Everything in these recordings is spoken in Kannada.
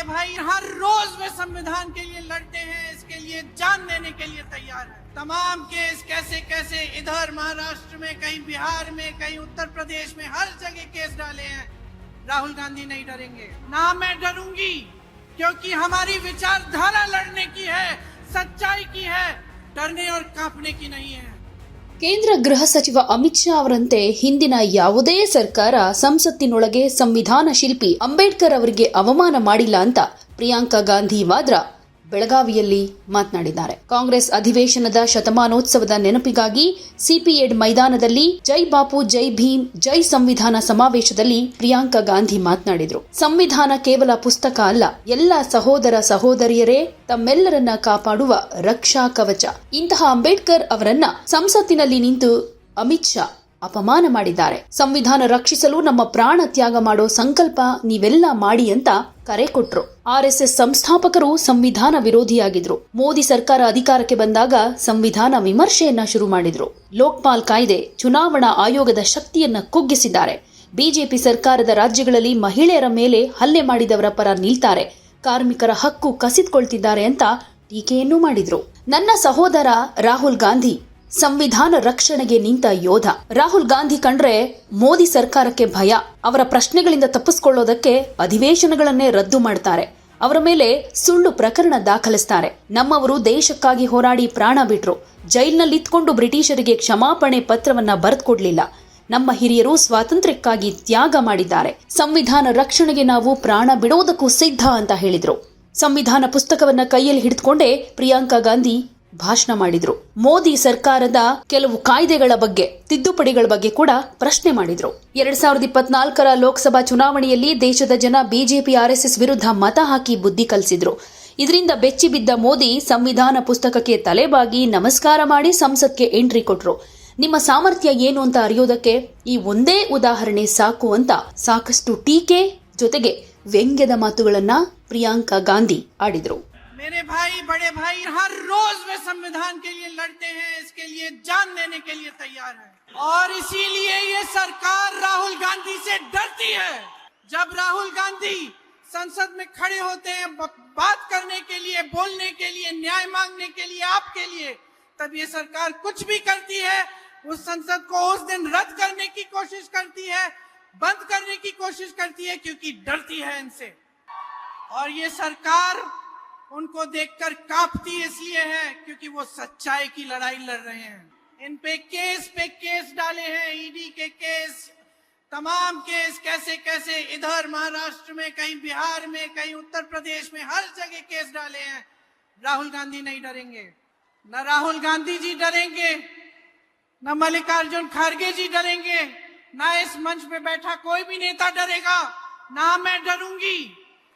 बड़े भाई हर रोज वे संविधान के लिए लड़ते हैं, इसके लिए जान देने के लिए तैयार है। तमाम केस कैसे कैसे इधर महाराष्ट्र में, कहीं बिहार में, कहीं उत्तर प्रदेश में हर जगह केस डाले हैं। राहुल गांधी नहीं डरेंगे। ना मैं डरूँगी, क्योंकि हमारी विचारधारा लड़ने की है, सच्चाई की है। डरने और कांपने की नहीं है। ಕೇಂದ್ರ ಗೃಹ ಸಚಿವ ಅಮಿತ್ ಶಾ ಅವರಂತೆ ಹಿಂದಿನ ಯಾವುದೇ ಸರ್ಕಾರ ಸಂಸತ್ತಿನೊಳಗೆ ಸಂವಿಧಾನ ಶಿಲ್ಪಿ ಅಂಬೇಡ್ಕರ್ ಅವರಿಗೆ ಅವಮಾನ ಮಾಡಿಲ್ಲ ಅಂತ ಪ್ರಿಯಾಂಕಾ ಗಾಂಧಿ ವಾದ್ರಾ ಬೆಳಗಾವಿಯಲ್ಲಿ ಮಾತನಾಡಿದ್ದಾರೆ. ಕಾಂಗ್ರೆಸ್ ಅಧಿವೇಶನದ ಶತಮಾನೋತ್ಸವದ ನೆನಪಿಗಾಗಿ ಸಿಪಿಎಡ್ ಮೈದಾನದಲ್ಲಿ ಜೈ ಬಾಪು, ಜೈ ಭೀಮ್, ಜೈ ಸಂವಿಧಾನ ಸಮಾವೇಶದಲ್ಲಿ ಪ್ರಿಯಾಂಕಾ ಗಾಂಧಿ ಮಾತನಾಡಿದರು. ಸಂವಿಧಾನ ಕೇವಲ ಪುಸ್ತಕ ಅಲ್ಲ, ಎಲ್ಲ ಸಹೋದರ ಸಹೋದರಿಯರೇ ತಮ್ಮೆಲ್ಲರನ್ನ ಕಾಪಾಡುವ ರಕ್ಷಾ ಕವಚ. ಇಂತಹ ಅಂಬೇಡ್ಕರ್ ಅವರನ್ನ ಸಂಸತ್ತಿನಲ್ಲಿ ನಿಂತು ಅಮಿತ್ ಶಾ ಅಪಮಾನ ಮಾಡಿದ್ದಾರೆ. ಸಂವಿಧಾನ ರಕ್ಷಿಸಲು ನಮ್ಮ ಪ್ರಾಣ ತ್ಯಾಗ ಮಾಡೋ ಸಂಕಲ್ಪ ನೀವೆಲ್ಲ ಮಾಡಿ ಅಂತ ಕರೆ ಕೊಟ್ರು. ಆರ್ಎಸ್ಎಸ್ ಸಂಸ್ಥಾಪಕರು ಸಂವಿಧಾನ ವಿರೋಧಿಯಾಗಿದ್ರು. ಮೋದಿ ಸರ್ಕಾರ ಅಧಿಕಾರಕ್ಕೆ ಬಂದಾಗ ಸಂವಿಧಾನ ವಿಮರ್ಶೆಯನ್ನ ಶುರು ಮಾಡಿದ್ರು. ಲೋಕ್ಪಾಲ್ ಕಾಯ್ದೆ, ಚುನಾವಣಾ ಆಯೋಗದ ಶಕ್ತಿಯನ್ನ ಕುಗ್ಗಿಸಿದ್ದಾರೆ. ಬಿಜೆಪಿ ಸರ್ಕಾರದ ರಾಜ್ಯಗಳಲ್ಲಿ ಮಹಿಳೆಯರ ಮೇಲೆ ಹಲ್ಲೆ ಮಾಡಿದವರ ಪರ ನಿಲ್ತಾರೆ. ಕಾರ್ಮಿಕರ ಹಕ್ಕು ಕಸಿದುಕೊಳ್ತಿದ್ದಾರೆ ಅಂತ ಟೀಕೆಯನ್ನೂ ಮಾಡಿದ್ರು. ನನ್ನ ಸಹೋದರ ರಾಹುಲ್ ಗಾಂಧಿ ಸಂವಿಧಾನ ರಕ್ಷಣೆಗೆ ನಿಂತ ಯೋಧ. ರಾಹುಲ್ ಗಾಂಧಿ ಕಂಡ್ರೆ ಮೋದಿ ಸರ್ಕಾರಕ್ಕೆ ಭಯ. ಅವರ ಪ್ರಶ್ನೆಗಳಿಂದ ತಪ್ಪಿಸಿಕೊಳ್ಳೋದಕ್ಕೆ ಅಧಿವೇಶನಗಳನ್ನೇ ರದ್ದು ಮಾಡ್ತಾರೆ. ಅವರ ಮೇಲೆ ಸುಳ್ಳು ಪ್ರಕರಣ ದಾಖಲಿಸ್ತಾರೆ. ನಮ್ಮವರು ದೇಶಕ್ಕಾಗಿ ಹೋರಾಡಿ ಪ್ರಾಣ ಬಿಟ್ರು. ಜೈಲ್ನಲ್ಲಿತ್ಕೊಂಡು ಬ್ರಿಟಿಷರಿಗೆ ಕ್ಷಮಾಪಣೆ ಪತ್ರವನ್ನ ಬರೆದುಕೊಡ್ಲಿಲ್ಲ. ನಮ್ಮ ಹಿರಿಯರು ಸ್ವಾತಂತ್ರ್ಯಕ್ಕಾಗಿ ತ್ಯಾಗ ಮಾಡಿದ್ದಾರೆ. ಸಂವಿಧಾನ ರಕ್ಷಣೆಗೆ ನಾವು ಪ್ರಾಣ ಬಿಡೋದಕ್ಕೂ ಸಿದ್ಧ ಅಂತ ಹೇಳಿದ್ರು. ಸಂವಿಧಾನ ಪುಸ್ತಕವನ್ನ ಕೈಯಲ್ಲಿ ಹಿಡಿದುಕೊಂಡೇ ಪ್ರಿಯಾಂಕಾ ಗಾಂಧಿ ಭಾಷಣ ಮಾಡಿದ್ರು. ಮೋದಿ ಸರ್ಕಾರದ ಕೆಲವು ಕಾಯ್ದೆಗಳ ಬಗ್ಗೆ, ತಿದ್ದುಪಡಿಗಳ ಬಗ್ಗೆ ಕೂಡ ಪ್ರಶ್ನೆ ಮಾಡಿದ್ರು. ಎರಡ್ ಸಾವಿರದ ಇಪ್ಪತ್ನಾಲ್ಕರ ಲೋಕಸಭಾ ಚುನಾವಣೆಯಲ್ಲಿ ದೇಶದ ಜನ ಬಿಜೆಪಿ ಆರ್ಎಸ್ಎಸ್ ವಿರುದ್ಧ ಮತ ಹಾಕಿ ಬುದ್ಧಿ ಕಲಿಸಿದ್ರು. ಇದರಿಂದ ಬೆಚ್ಚಿ ಬಿದ್ದ ಮೋದಿ ಸಂವಿಧಾನ ಪುಸ್ತಕಕ್ಕೆ ತಲೆಬಾಗಿ ನಮಸ್ಕಾರ ಮಾಡಿ ಸಂಸತ್ಗೆ ಎಂಟ್ರಿ ಕೊಟ್ರು. ನಿಮ್ಮ ಸಾಮರ್ಥ್ಯ ಏನು ಅಂತ ಅರಿಯೋದಕ್ಕೆ ಈ ಒಂದೇ ಉದಾಹರಣೆ ಸಾಕು ಅಂತ ಸಾಕಷ್ಟು ಟೀಕೆ ಜೊತೆಗೆ ವ್ಯಂಗ್ಯದ ಮಾತುಗಳನ್ನ ಪ್ರಿಯಾಂಕಾ ಗಾಂಧಿ ಆಡಿದ್ರು. मेरे भाई, बड़े भाई, हर रोज वे संविधान के लिए लड़ते हैं, इसके लिए जान देने के लिए तैयार है। और इसीलिए ये सरकार राहुल गांधी से डरती है। जब राहुल गांधी संसद में खड़े होते हैं बात करने के लिए, बोलने के लिए, न्याय मांगने के लिए, आपके लिए, तब ये सरकार कुछ भी करती है, उस संसद को उस दिन रद्द करने की कोशिश करती है, बंद करने की कोशिश करती है, क्योंकि डरती है इनसे। और ये सरकार उनको देखकर कांपती इसलिए है क्योंकि वो सच्चाई की लड़ाई लड़ रहे हैं। इन पे केस पे केस डाले हैं ईडी के केस, तमाम केस कैसे कैसे इधर महाराष्ट्र में, कहीं बिहार में, कहीं उत्तर प्रदेश में हर जगह केस डाले हैं। राहुल गांधी नहीं डरेंगे। न राहुल गांधी जी डरेंगे, न मल्लिकार्जुन खड़गे जी डरेंगे, ना इस मंच पे बैठा कोई भी नेता डरेगा, ना मैं डरूँगी।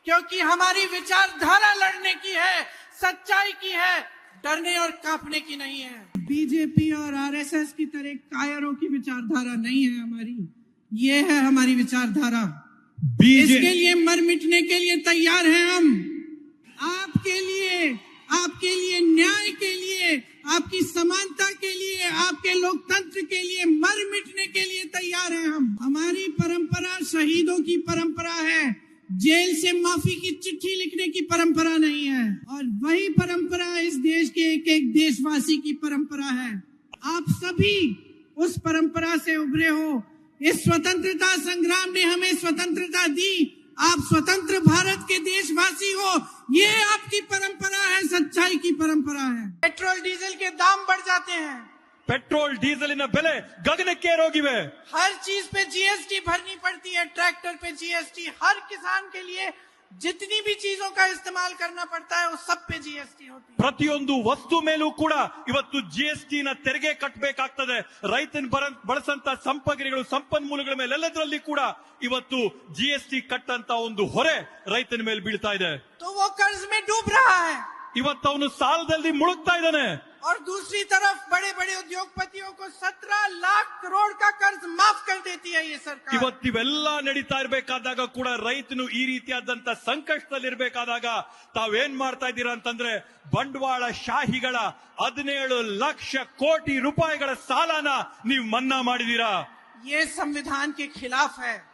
क्योंकि हमारी विचारधारा लड़ने की है सच्चाई की है डरने और कांपने की नहीं है। बीजेपी और आरएसएस की तरह कायरों की विचारधारा नहीं है हमारी। ये है हमारी विचारधारा। इसके लिए मर मिटने के लिए तैयार हैं हम। आपके लिए आपके लिए न्याय के लिए आपकी समानता के लिए आपके लोकतंत्र के लिए मर मिटने के लिए तैयार हैं हम। हमारी परंपरा शहीदों की परंपरा है। जेल से माफ़ी की चिट्ठी लिखने की परंपरा नहीं है। और वही परंपरा इस देश के एक एक देशवासी की परंपरा है। आप सभी उस परंपरा से उभरे हो। इस स्वतंत्रता संग्राम ने हमें स्वतंत्रता दी। आप स्वतंत्र भारत के देशवासी हो। ये आपकी परंपरा है, सच्चाई की परंपरा है। पेट्रोल डीजल के दाम बढ़ जाते हैं। ಪೆಟ್ರೋಲ್ ಡೀಸೆಲಿನ ಬೆಲೆ ಗಗನಕ್ಕೇರೋಗಿವೆ हर चीज पे जीएसटी भरनी पड़ती है ट्रैक्टर पे जीएसटी हर किसान के लिए जितनी भी चीजों का इस्तेमाल करना पड़ता है वो सब पे जीएसटी होती है ಪ್ರತಿಯೊಂದು ವಸ್ತು ಮೇಲೂ ಕೂಡ ಇವತ್ತು ಜಿ ಎಸ್ ಟಿ ನ ತೆರಿಗೆ ಕಟ್ಟಬೇಕಾಗ್ತದೆ ರೈತನ ಬರ ಬಳಸಂತ ಸಂಪಗ್ರಿಗಳು ಸಂಪನ್ಮೂಲಗಳ ಮೇಲೆ ಎಲ್ಲದರಲ್ಲಿ ಕೂಡ ಇವತ್ತು ಜಿ ಎಸ್ ಟಿ ಕಟ್ಟಂತ ಒಂದು ಹೊರೆ ರೈತನ ಮೇಲೆ ಬೀಳ್ತಾ ಇದೆ तो वो कर्ज में डूब रहा है ಇವತ್ತು ಅವನು ಸಾಲದಲ್ಲಿ ಮುಳುಗ್ತಾ ಇದ್ದಾನೆ और दूसरी तरफ बड़े बड़े उद्योगपतियों को 17 लाख करोड़ का कर्ज माफ कर देती है ये सरकार ಇವತ್ತಿವೆಲ್ಲ ನಡೀತಾ ಇರ್ಬೇಕಾದಾಗ ಕೂಡ ರೈತನು ಈ ರೀತಿಯಾದಂತ ಸಂಕಷ್ಟದಲ್ಲಿರ್ಬೇಕಾದಾಗ ತಾವೇನ್ ಮಾಡ್ತಾ ಇದ್ದೀರಾ ಅಂತಂದ್ರೆ ಬಂಡವಾಳ ಶಾಹಿಗಳ ಹದಿನೇಳು ಲಕ್ಷ ಕೋಟಿ ರೂಪಾಯಿಗಳ ಸಾಲನ ನೀವು ಮನ್ನಾ ಮಾಡಿದೀರಾ ये संविधान के खिलाफ है